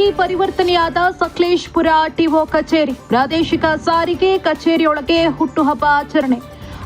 ಆಗಿ ಪರಿವರ್ತನೆಯಾದ ಸಕಲೇಶ್ಪುರ ಆರ್ಟಿಒ ಕಚೇರಿ. ಪ್ರಾದೇಶಿಕ ಸಾರಿಗೆ ಕಚೇರಿಯೊಳಗೆ ಹುಟ್ಟುಹಬ್ಬ ಆಚರಣೆ.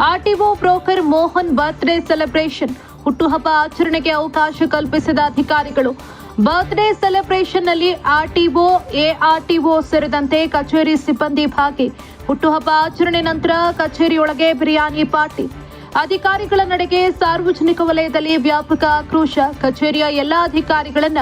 RTO broker Mohan birthday celebration. ಹುಟ್ಟುಹಬ್ಬ ಆಚರಣೆಗೆ ಅವಕಾಶ ಕಲ್ಪಿಸಿದ ಅಧಿಕಾರಿಗಳು. ಬರ್ತ್ಡೇ ಸೆಲೆಬ್ರೇಷನ್ನಲ್ಲಿ ಆರ್ಟಿಒ ಎಆರ್ಟಿಒ ಸೇರಿದಂತೆ ಕಚೇರಿ ಸಿಬ್ಬಂದಿ ಭಾಗಿ. ಹುಟ್ಟುಹಬ್ಬ ಆಚರಣೆ ನಂತರ ಕಚೇರಿಯೊಳಗೆ ಬಿರಿಯಾನಿ ಪಾರ್ಟಿ. ಅಧಿಕಾರಿಗಳ ನಡೆಗೆ ಸಾರ್ವಜನಿಕ ವಲಯದಲ್ಲಿ ವ್ಯಾಪಕ ಆಕ್ರೋಶ. ಕಚೇರಿಯ ಎಲ್ಲ ಅಧಿಕಾರಿಗಳನ್ನ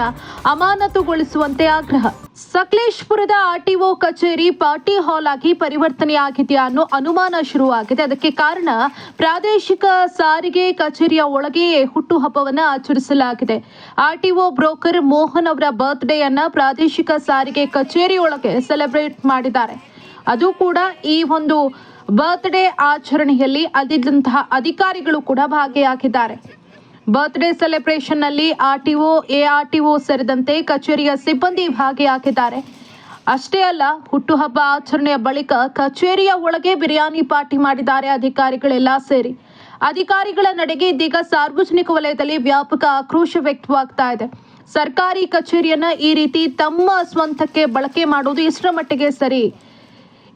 ಅಮಾನತುಗೊಳಿಸುವಂತೆ ಆಗ್ರಹ. ಸಕಲೇಶ್ಪುರದ ಆರ್ಟಿಒ ಕಚೇರಿ ಪಾರ್ಟಿ ಹಾಲ್ ಆಗಿ ಪರಿವರ್ತನೆಯಾಗಿದೆಯಾ ಅನ್ನೋ ಅನುಮಾನ ಶುರುವಾಗಿದೆ. ಅದಕ್ಕೆ ಕಾರಣ ಪ್ರಾದೇಶಿಕ ಸಾರಿಗೆ ಕಚೇರಿಯ ಒಳಗೆಯೇ ಹುಟ್ಟುಹಬ್ಬವನ್ನು ಆಚರಿಸಲಾಗಿದೆ. ಆರ್ಟಿಒ ಬ್ರೋಕರ್ ಮೋಹನ್ ಅವರ ಬರ್ತ್ಡೇ ಅನ್ನ ಪ್ರಾದೇಶಿಕ ಸಾರಿಗೆ ಕಚೇರಿಯೊಳಗೆ ಸೆಲೆಬ್ರೇಟ್ ಮಾಡಿದ್ದಾರೆ. ಅದು ಕೂಡ ಈ ಒಂದು ಬರ್ತ್ಡೇ ಆಚರಣೆಯಲ್ಲಿ ಅಲ್ಲಿದ್ದಂತಹ ಅಧಿಕಾರಿಗಳು ಕೂಡ ಭಾಗಿಯಾಗಿದ್ದಾರೆ. ಬರ್ತ್ಡೇ ಸೆಲೆಬ್ರೇಷನ್ನಲ್ಲಿ ಆರ್ಟಿಒ ಎಆರ್ಟಿಒ ಸೇರಿದಂತೆ ಕಚೇರಿಯ ಸಿಬ್ಬಂದಿ ಭಾಗಿಯಾಗಿದ್ದಾರೆ. ಅಷ್ಟೇ ಅಲ್ಲ, ಹುಟ್ಟುಹಬ್ಬ ಆಚರಣೆಯ ಬಳಿಕ ಕಚೇರಿಯ ಒಳಗೆ ಬಿರಿಯಾನಿ ಪಾರ್ಟಿ ಮಾಡಿದ್ದಾರೆ ಅಧಿಕಾರಿಗಳೆಲ್ಲ ಸೇರಿ. ಅಧಿಕಾರಿಗಳ ನಡೆಗೆ ಇದೀಗ ಸಾರ್ವಜನಿಕ ವಲಯದಲ್ಲಿ ವ್ಯಾಪಕ ಆಕ್ರೋಶ ವ್ಯಕ್ತವಾಗ್ತಾ ಇದೆ. ಸರ್ಕಾರಿ ಕಚೇರಿಯನ್ನ ಈ ರೀತಿ ತಮ್ಮ ಸ್ವಂತಕ್ಕೆ ಬಳಕೆ ಮಾಡುವುದು ಇಷ್ಟರ ಮಟ್ಟಿಗೆ ಸರಿ?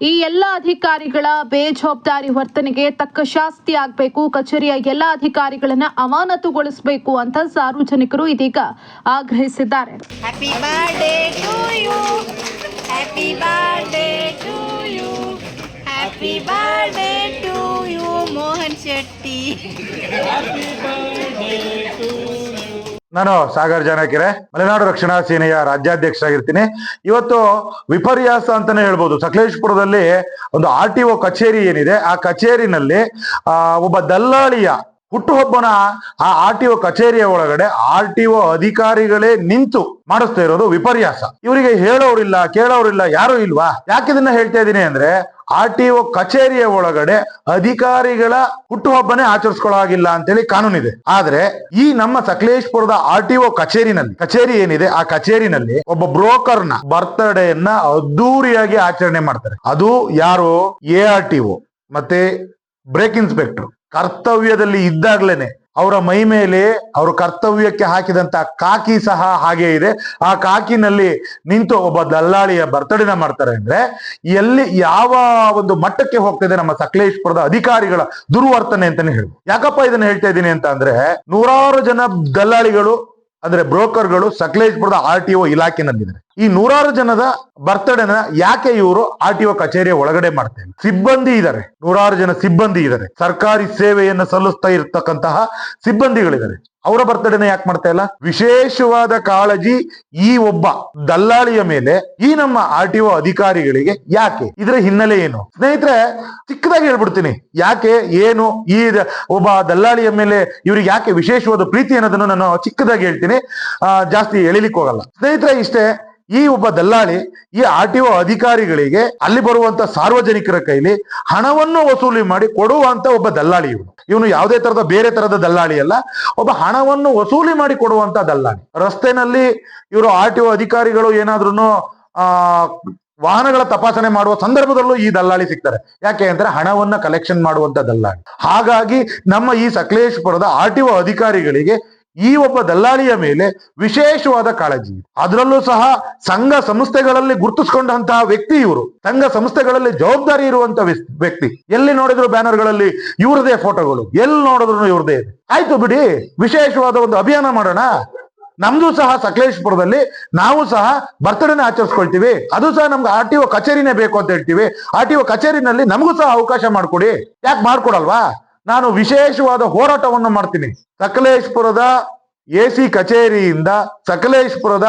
ಈ ಎಲ್ಲ ಅಧಿಕಾರಿಗಳ ಬೇಜವಾಬ್ದಾರಿ ವರ್ತನೆಗೆ ತಕ್ಕ ಶಾಸ್ತಿ ಆಗಬೇಕು ಕಚೇರಿಯ ಎಲ್ಲ ಅಧಿಕಾರಿಗಳನ್ನ ಅಮಾನತುಗೊಳಿಸಬೇಕು ಅಂತ ಸಾರ್ವಜನಿಕರು ಇದೀಗ ಆಗ್ರಹಿಸಿದ್ದಾರೆ. ಮೋಹನ್ birthday ನಾನು ಸಾಗರ್ ಜಾನಕಿರೆ, ಮಲೆನಾಡು ರಕ್ಷಣಾ ಸೇನೆಯ ರಾಜ್ಯಾಧ್ಯಕ್ಷರಾಗಿರ್ತೀನಿ. ಇವತ್ತು ವಿಪರ್ಯಾಸ ಅಂತಾನೆ ಹೇಳ್ಬೋದು. ಸಕಲೇಶ್ಪುರದಲ್ಲಿ ಒಂದು ಆರ್ ಟಿ ಒ ಕಚೇರಿ ಏನಿದೆ, ಆ ಕಚೇರಿನಲ್ಲಿ ಒಬ್ಬ ದಲ್ಲಾಳಿಯ ಹುಟ್ಟುಹಬ್ಬನ ಆ ಆರ್ ಟಿ ಒ ಕಚೇರಿಯ ಒಳಗಡೆ ಆರ್ ಟಿ ಅಧಿಕಾರಿಗಳೇ ನಿಂತು ಮಾಡಿಸ್ತಾ ಇರೋದು ವಿಪರ್ಯಾಸ. ಇವರಿಗೆ ಹೇಳೋರಿಲ್ಲ, ಕೇಳೋರಿಲ್ಲ, ಯಾರು ಇಲ್ವಾ? ಯಾಕೆ ಇದನ್ನ ಹೇಳ್ತಾ ಇದ್ದೀನಿ ಅಂದ್ರೆ ಆರ್ ಟಿ ಕಚೇರಿಯ ಒಳಗಡೆ ಅಧಿಕಾರಿಗಳ ಹುಟ್ಟುಹಬ್ಬನೇ ಆಚರಿಸ್ಕೊಳ್ಳಾಗಿಲ್ಲ ಅಂತೇಳಿ ಕಾನೂನಿದೆ. ಆದ್ರೆ ಈ ನಮ್ಮ ಸಕಲೇಶ್ಪುರದ ಆರ್ ಟಿ ಕಚೇರಿನಲ್ಲಿ, ಕಚೇರಿ ಏನಿದೆ, ಆ ಕಚೇರಿನಲ್ಲಿ ಒಬ್ಬ ಬ್ರೋಕರ್ನ ಬರ್ತ್ಡೇಯನ್ನ ಅದ್ದೂರಿಯಾಗಿ ಆಚರಣೆ ಮಾಡ್ತಾರೆ. ಅದು ಯಾರು? ಎ ಆರ್ ಟಿ ಮತ್ತೆ ಬ್ರೇಕ್ ಇನ್ಸ್ಪೆಕ್ಟರ್. ಕರ್ತವ್ಯದಲ್ಲಿ ಇದ್ದಾಗ್ಲೇನೆ ಅವರ ಮೈ ಮೇಲೆ ಅವರು ಕರ್ತವ್ಯಕ್ಕೆ ಹಾಕಿದಂತ ಕಾಕಿ ಸಹ ಹಾಗೆ ಇದೆ. ಆ ಕಾಕಿನಲ್ಲಿ ನಿಂತು ಒಬ್ಬ ದಲ್ಲಾಳಿಯ ಬರ್ತಡೇನ ಮಾಡ್ತಾರೆ ಅಂದ್ರೆ ಎಲ್ಲಿ ಯಾವ ಒಂದು ಮಟ್ಟಕ್ಕೆ ಹೋಗ್ತಿದೆ ನಮ್ಮ ಸಕಲೇಶ್ಪುರದ ಅಧಿಕಾರಿಗಳ ದುರ್ವರ್ತನೆ ಅಂತಾನೆ ಹೇಳಿ ಯಾಕಪ್ಪ ಇದನ್ನ ಹೇಳ್ತಾ ಇದ್ದೀನಿ ಅಂತ ಅಂದ್ರೆ ನೂರಾರು ಜನ ದಲ್ಲಾಳಿಗಳು ಅಂದ್ರೆ ಬ್ರೋಕರ್ಗಳು ಸಕಲೇಶ್ಪುರದ ಆರ್ ಟಿ ಒ ಇಲಾಖೆನಲ್ಲಿದ್ದಾರೆ. ಈ ನೂರಾರು ಜನದ ಬರ್ತಡೇನ ಯಾಕೆ ಇವರು ಆರ್ ಟಿ ಒ ಕಚೇರಿಯ ಒಳಗಡೆ ಮಾಡ್ತೇನೆ ಸಿಬ್ಬಂದಿ ಇದ್ದಾರೆ ನೂರಾರು ಜನ ಸಿಬ್ಬಂದಿ ಇದ್ದಾರೆ ಸರ್ಕಾರಿ ಸೇವೆಯನ್ನು ಸಲ್ಲಿಸ್ತಾ ಇರತಕ್ಕಂತಹ ಸಿಬ್ಬಂದಿಗಳಿದ್ದಾರೆ ಅವರ ಬರ್ತಡೇನ ಯಾಕೆ ಮಾಡ್ತಾ ಇಲ್ಲ? ವಿಶೇಷವಾದ ಕಾಳಜಿ ಈ ಒಬ್ಬ ದಲ್ಲಾಳಿಯ ಮೇಲೆ ಈ ನಮ್ಮ ಆರ್ ಟಿ ಅಧಿಕಾರಿಗಳಿಗೆ ಯಾಕೆ? ಇದರ ಹಿನ್ನೆಲೆ ಏನು? ಸ್ನೇಹಿತರೆ, ಚಿಕ್ಕದಾಗಿ ಹೇಳ್ಬಿಡ್ತೀನಿ. ಯಾಕೆ, ಏನು, ಈ ಒಬ್ಬ ದಲ್ಲಾಳಿಯ ಮೇಲೆ ಇವ್ರಿಗೆ ಯಾಕೆ ವಿಶೇಷವಾದ ಪ್ರೀತಿ ಅನ್ನೋದನ್ನು ನಾನು ಚಿಕ್ಕದಾಗಿ ಹೇಳ್ತೀನಿ. ಜಾಸ್ತಿ ಎಳಿಲಿಕ್ಕೆ ಹೋಗಲ್ಲ. ಸ್ನೇಹಿತರೆ, ಇಷ್ಟೇ ಈ ಒಬ್ಬ ದಲ್ಲಾಳಿ ಈ ಆರ್ ಟಿ ಅಧಿಕಾರಿಗಳಿಗೆ ಅಲ್ಲಿ ಬರುವಂತ ಸಾರ್ವಜನಿಕರ ಕೈಲಿ ಹಣವನ್ನು ವಸೂಲಿ ಮಾಡಿ ಕೊಡುವಂತ ಒಬ್ಬ ದಲ್ಲಾಳಿ ಇವನು. ಇವನು ಯಾವುದೇ ತರದ ಬೇರೆ ತರದ ದಲ್ಲಾಳಿ ಅಲ್ಲ. ಒಬ್ಬ ಹಣವನ್ನು ವಸೂಲಿ ಮಾಡಿ ಕೊಡುವಂತ ದಲ್ಲಾಳಿ. ರಸ್ತೆನಲ್ಲಿ ಇವರು ಆರ್ ಟಿ ಒ ಅಧಿಕಾರಿಗಳು ಏನಾದ್ರೂ ಆ, ವಾಹನಗಳ ತಪಾಸಣೆ ಮಾಡುವ ಸಂದರ್ಭದಲ್ಲೂ ಈ ದಲ್ಲಾಳಿ ಸಿಗ್ತಾರೆ. ಯಾಕೆ ಅಂದ್ರೆ ಹಣವನ್ನ ಕಲೆಕ್ಷನ್ ಮಾಡುವಂತ ದಲ್ಲಾಳಿ. ಹಾಗಾಗಿ ನಮ್ಮ ಈ ಸಕಲೇಶ್ಪುರದ ಆರ್ ಟಿ ಅಧಿಕಾರಿಗಳಿಗೆ ಈ ಒಬ್ಬ ದಲ್ಲಾಳಿಯ ಮೇಲೆ ವಿಶೇಷವಾದ ಕಾಳಜಿ. ಅದರಲ್ಲೂ ಸಹ ಸಂಘ ಸಂಸ್ಥೆಗಳಲ್ಲಿ ಗುರುತಿಸಿಕೊಂಡಂತಹ ವ್ಯಕ್ತಿ ಇವರು. ಸಂಘ ಸಂಸ್ಥೆಗಳಲ್ಲಿ ಜವಾಬ್ದಾರಿ ಇರುವಂತ ವ್ಯಕ್ತಿ- ಎಲ್ಲಿ ನೋಡಿದ್ರು ಬ್ಯಾನರ್ಗಳಲ್ಲಿ ಇವ್ರದೇ ಫೋಟೋಗಳು, ಎಲ್ಲಿ ನೋಡಿದ್ರು ಇವ್ರದೇ. ಆಯ್ತು ಬಿಡಿ, ವಿಶೇಷವಾದ ಒಂದು ಅಭಿಯಾನ ಮಾಡೋಣ. ನಮ್ದು ಸಹ ಸಕಲೇಶ್ಪುರದಲ್ಲಿ ನಾವು ಸಹ ಬರ್ತಡೇನ ಆಚರಿಸ್ಕೊಳ್ತೀವಿ. ಅದು ಸಹ ನಮ್ಗೆ ಆರ್ ಟಿ ಒ ಕಚೇರಿನೇ ಬೇಕು ಅಂತ ಹೇಳ್ತೀವಿ. ಆರ್ ಟಿ ಒ ಕಚೇರಿನಲ್ಲಿ ನಮಗೂ ಸಹ ಅವಕಾಶ ಮಾಡ್ಕೊಡಿ. ಯಾಕೆ ಮಾಡ್ಕೊಡಲ್ವಾ? ನಾನು ವಿಶೇಷವಾದ ಹೋರಾಟವನ್ನು ಮಾಡ್ತೀನಿ. ಸಕಲೇಶ್ಪುರದ ಎ ಸಿ ಕಚೇರಿಯಿಂದ ಸಕಲೇಶ್ಪುರದ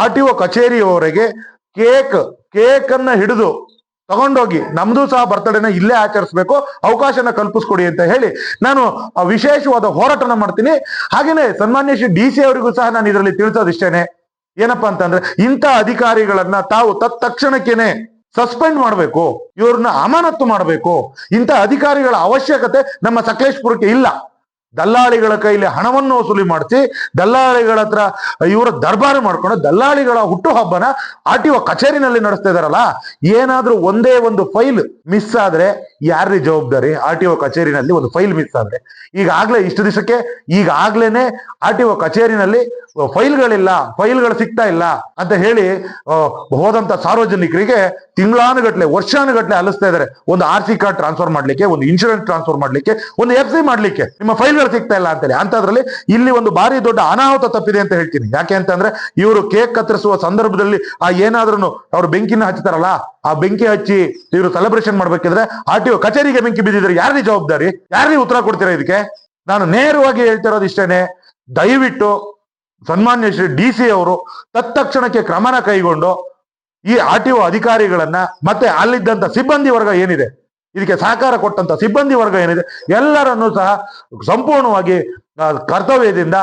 ಆರ್ ಟಿ ಒ ಕಚೇರಿಯವರೆಗೆ ಕೇಕ್ ಕೇಕ್ ಅನ್ನ ಹಿಡಿದು ತಗೊಂಡೋಗಿ ನಮ್ದು ಸಹ ಬರ್ತಡೇನ ಇಲ್ಲೇ ಆಚರಿಸ್ಬೇಕು, ಅವಕಾಶನ ಕಲ್ಪಿಸ್ಕೊಡಿ ಅಂತ ಹೇಳಿ ನಾನು ವಿಶೇಷವಾದ ಹೋರಾಟನ ಮಾಡ್ತೀನಿ. ಹಾಗೇನೆ ಸನ್ಮಾನ್ಯ ಶ್ರೀ ಡಿ ಸಿ ಅವರಿಗೂ ಸಹ ನಾನು ಇದರಲ್ಲಿ ತಿಳಿಸೋದಿಷ್ಟೇನೆ. ಏನಪ್ಪಾ ಅಂತಂದ್ರೆ ಇಂಥ ಅಧಿಕಾರಿಗಳನ್ನ ತಾವು ತತ್ಕ್ಷಣಕ್ಕೇನೆ ಸಸ್ಪೆಂಡ್ ಮಾಡಬೇಕು. ಇವ್ರನ್ನ ಅಮಾನತ್ತು ಮಾಡಬೇಕು. ಇಂಥ ಅಧಿಕಾರಿಗಳ ಅವಶ್ಯಕತೆ ನಮ್ಮ ಸಕಲೇಶ್ಪುರಕ್ಕೆ ಇಲ್ಲ. ದಲ್ಲಾಳಿಗಳ ಕೈಲಿ ಹಣವನ್ನು ವಸೂಲಿ ಮಾಡಿಸಿ, ದಲ್ಲಾಳಿಗಳ ಹತ್ರ ಇವರ ದರ್ಬಾರು ಮಾಡ್ಕೊಂಡು ದಲ್ಲಾಳಿಗಳ ಹುಟ್ಟುಹಬ್ಬನ ಆರ್ ಟಿ ಒ ಕಚೇರಿನಲ್ಲಿ ನಡೆಸ್ತಾ ಇದಾರಲ್ಲ, ಏನಾದ್ರೂ ಒಂದೇ ಒಂದು ಫೈಲ್ ಮಿಸ್ ಆದ್ರೆ ಯಾರ್ರಿ ಜವಾಬ್ದಾರಿ? ಆರ್ ಟಿ ಒ ಕಚೇರಿನಲ್ಲಿ ಒಂದು ಫೈಲ್ ಮಿಸ್ ಆದ್ರೆ. ಈಗಾಗ್ಲೇ ಇಷ್ಟು ದಿವಸಕ್ಕೆ, ಈಗಾಗ್ಲೇನೆ ಆರ್ ಟಿ ಒ ಕಚೇರಿನಲ್ಲಿ ಫೈಲ್ಗಳಿಲ್ಲ, ಫೈಲ್ಗಳು ಸಿಗ್ತಾ ಇಲ್ಲ ಅಂತ ಹೇಳಿ ಹೋದಂತ ಸಾರ್ವಜನಿಕರಿಗೆ ತಿಂಗಳಾನುಗಟ್ಲೆ, ವರ್ಷಾನುಗಟ್ಲೆ ಅಲಿಸ್ತಾ ಇದಾರೆ. ಒಂದು ಆರ್ ಸಿ ಕಾರ್ಡ್ ಟ್ರಾನ್ಸ್ಫರ್ ಮಾಡ್ಲಿಕ್ಕೆ, ಒಂದು ಇನ್ಶೂರೆನ್ಸ್ ಟ್ರಾನ್ಸ್ಫರ್ ಮಾಡ್ಲಿಕ್ಕೆ, ಒಂದು ಎಫ್ ಸಿ ಮಾಡ್ಲಿಕ್ಕೆ. ನಿಮ್ಮ ಫೈಲ್ಗಳು ಸಿಗ್ತಾ ಇಲ್ಲ ಅಂತೇಳಿ. ಅಂತದ್ರಲ್ಲಿ ಇಲ್ಲಿ ಒಂದು ಭಾರಿ ದೊಡ್ಡ ಅನಾಹುತ ತಪ್ಪಿದೆ ಅಂತ ಹೇಳ್ತೀನಿ. ಯಾಕೆ ಅಂತಂದ್ರೆ ಇವರು ಕೇಕ್ ಕತ್ತರಿಸುವ ಸಂದರ್ಭದಲ್ಲಿ, ಆ ಏನಾದ್ರೂ ಅವ್ರು ಬೆಂಕಿನ ಹಚ್ತಾರಲ್ಲ ಆ ಬೆಂಕಿ ಹಚ್ಚಿ ಇವರು ಸೆಲೆಬ್ರೇಷನ್ ಮಾಡ್ಬೇಕಿದ್ರೆ ಆರ್ ಟಿ ಒ ಕಚೇರಿಗೆ ಬೆಂಕಿ ಬಿದ್ದಿದ್ರೆ ಯಾರಿಗೆ ಜವಾಬ್ದಾರಿ? ಯಾರಿಗೆ ಉತ್ತರ ಕೊಡ್ತೀರಾ ಇದಕ್ಕೆ? ನಾನು ನೇರವಾಗಿ ಹೇಳ್ತಿರೋದು ಇಷ್ಟೇನೆ, ದಯವಿಟ್ಟು ಸನ್ಮಾನ್ಯ ಶ್ರೀ ಡಿ ಸಿ ಅವರು ತತ್ಕ್ಷಣಕ್ಕೆ ಕ್ರಮನ ಕೈಗೊಂಡು ಈ ಆರ್ ಟಿ ಒ ಅಧಿಕಾರಿಗಳನ್ನ ಮತ್ತೆ ಅಲ್ಲಿದ್ದಂತ ಸಿಬ್ಬಂದಿ ವರ್ಗ ಏನಿದೆ, ಇದಕ್ಕೆ ಸಹಕಾರ ಕೊಟ್ಟಂತ ಸಿಬ್ಬಂದಿ ವರ್ಗ ಏನಿದೆ, ಎಲ್ಲರನ್ನೂ ಸಹ ಸಂಪೂರ್ಣವಾಗಿ ಕರ್ತವ್ಯದಿಂದ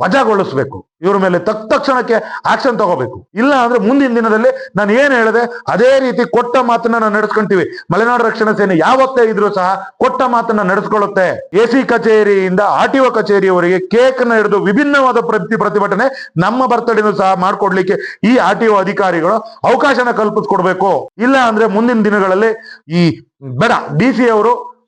ವಜಾಗೊಳಿಸ್ಬೇಕು. ಇವ್ರ ಮೇಲೆ ತಕ್ಕ ತಕ್ಷಣಕ್ಕೆ ಆಕ್ಷನ್ ತಗೋಬೇಕು. ಇಲ್ಲ ಅಂದ್ರೆ ಮುಂದಿನ ದಿನದಲ್ಲಿ ನಾನು ಏನ್ ಹೇಳಿದೆ, ಅದೇ ರೀತಿ ಕೊಟ್ಟ ಮಾತನ್ನ ನಾನು ನಡೆಸ್ಕೊಂತೀವಿ. ಮಲೆನಾಡು ರಕ್ಷಣಾ ಸೇನೆ ಯಾವತ್ತೇ ಇದ್ರೂ ಸಹ ಕೊಟ್ಟ ಮಾತನ್ನ ನಡೆಸ್ಕೊಳ್ಳುತ್ತೆ. ಎ ಸಿ ಕಚೇರಿಯಿಂದ ಆರ್ ಟಿ ಒ ಕಚೇರಿಯವರೆಗೆ ಕೇಕ್ನ ಹಿಡಿದು ವಿಭಿನ್ನವಾದ ಪ್ರತಿ ಪ್ರತಿಭಟನೆ ನಮ್ಮ ಬರ್ತಡೇನು ಸಹ ಮಾಡ್ಕೊಡ್ಲಿಕ್ಕೆ ಈ ಆರ್ ಟಿ ಒ ಅಧಿಕಾರಿಗಳು ಅವಕಾಶನ ಕಲ್ಪಿಸ್ಕೊಡ್ಬೇಕು. ಇಲ್ಲ ಅಂದ್ರೆ ಮುಂದಿನ ದಿನಗಳಲ್ಲಿ ಈ, ಬೇಡ, ಡಿ ಸಿ ಅವರು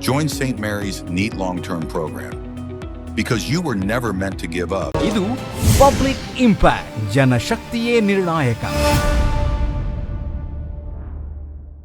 Join St. Mary's NEAT long term program because you were never meant to give up. ಇದು ಪಬ್ಲಿಕ್ ಇಂಪ್ಯಾಕ್ಟ್ ಜನಶಕ್ತಿಯೇ ನಿರ್ಣಾಯಕ